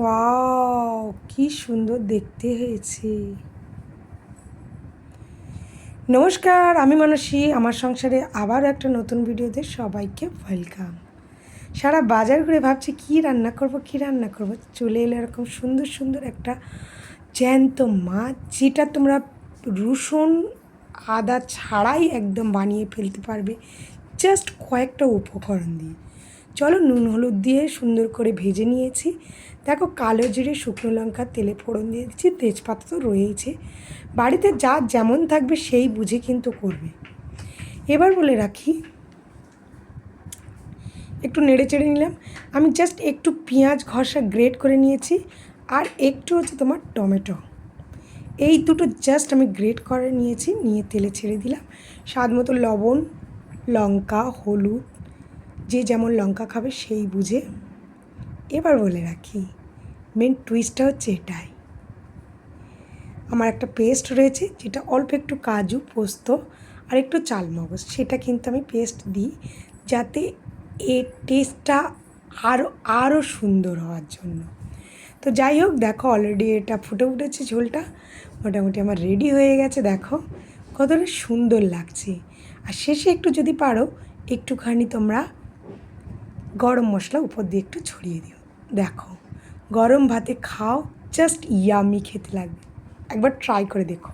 Wow, কি সুন্দর দেখতে হয়েছে। নমস্কার, আমি মানসী। আমার সংসারে আবার একটা নতুন ভিডিওতে সবাইকে ওয়েলকাম। সারা বাজার ঘুরে ভাবছি, কি রান্না করব, কি রান্না করব? চলে এলো এরকম সুন্দর সুন্দর একটা জ্যান্ত মাছ, যেটা তোমরা রসুন, আদা ছাড়াই একদম বানিয়ে ফেলতে পারবে। জাস্ট কয়েকটা উপকরণ দিয়ে। চলো নুন হলুদ দিয়ে সুন্দর করে ভেজে নিয়েছি। দেখো কালো জিরে, শুকনো লঙ্কা, তেলে ফোড়ন দিয়ে দিচ্ছি, তেজপাতা তো রয়েইছে। বাড়িতে যা যেমন থাকবে সেই বুঝে কিন্তু করবে। এবার বলে রাখি, একটু নেড়ে চেড়ে নিলাম। আমি জাস্ট একটু পেঁয়াজ ঘষা গ্রেট করে নিয়েছি আর একটু হচ্ছে তোমার টমেটো। এই দুটো জাস্ট আমি গ্রেট করে নিয়েছি, নিয়ে তেলে ছেড়ে দিলাম। স্বাদ মতো লবণ, লঙ্কা, হলুদ যে যেমন লঙ্কা খাবে সেই বুঝে। এবার বলে রাখি মেন টুইস্টটা হচ্ছে এটাই। আমার একটা পেস্ট রয়েছে যেটা অল্প একটু কাজু, পোস্ত আর একটু চালমগজ, সেটা কিন্তু আমি পেস্ট দিই যাতে এর টেস্টটা আরও আরও সুন্দর হওয়ার জন্য। তো যাই হোক, দেখো অলরেডি এটা ফুটে উঠেছে ঝোলটা। মোটামুটি আমার রেডি হয়ে গেছে, দেখো কতটা সুন্দর লাগছে। আর শেষে একটু যদি পারো, একটুখানি তোমরা গরম মশলা উপর দিয়ে একটু ছড়িয়ে দিও। দেখো, গরম ভাতে খাও জাস্ট ইয়ামি খেতে লাগবে। একবার ট্রাই করে দেখো।